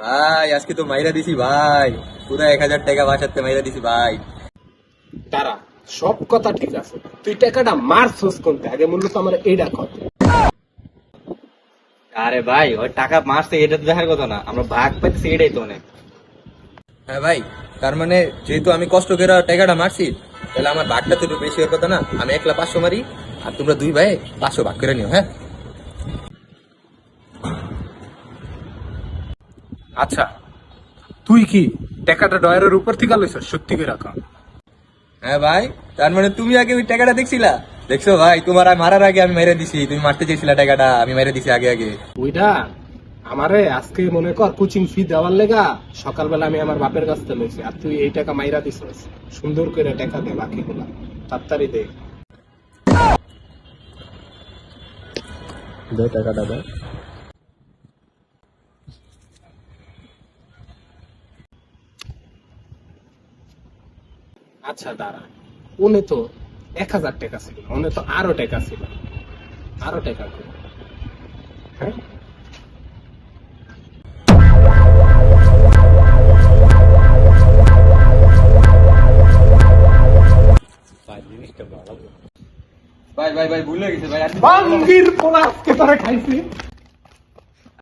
ভাই আজকে তো মাইরা দিছি ভাই। পুরো এক হাজার টাকা বাসাতে মাইরা দিছি ভাই। তারা সব কথা ঠিক আছে। তুই টাকাটা মারছস কোনতে? আগে মূলত আমার এইটা কত আরে ভাই ওই টাকা মারছে এটা তো দেখার কথা না। আমরা ভাগ পাইতেছি এটাই তো অনেক। হ্যাঁ ভাই তার মানে যেহেতু আমি কষ্ট করে টাকাটা মারছি তাহলে আমার ভাগটা তো একটু বেশি হওয়ার কথা না। আমি একলা পাঁচশো মারি আর তোমরা দুই ভাই পাঁচশো ভাগ করে নিও হ্যাঁ? আচ্ছা তুই কি টাকাটা ডয়ারের উপর থেকে লইছ? সত্যি করে রাখা হ্যাঁ ভাই তার মানে তুমি আগে ওই টাকাটা দেখছিলা? দেখছ ভাই তোমার আর মারার আগে আমি মেরে দিছি তুমি মারতে চেয়েছিলা টাকাটা আমি মেরে দিছি আগে আগে। ওইটা আমারে আজকে মনে কর কোচিং ফি দেওয়ার লেগা সকালবেলা আমি আমার বাপের কাছ থেকে লইছি আর তুই এই টাকা মাইরা দিছিস। সুন্দর করে টাকা দে বাকি বাকিগুলা তাড়াতাড়ি দে। দে টাকাটা দে। আচ্ছা দাঁড়া উনি তো এক হাজার টাকা ছিল উনি তো আরও টাকা ছিল। আরও টাকা কই? হ্যাঁ? ভাই ভাই ভাই ভুলে গেছে ভাই আর বাঙ্গির পোলা আজকে তোরা খাইছি।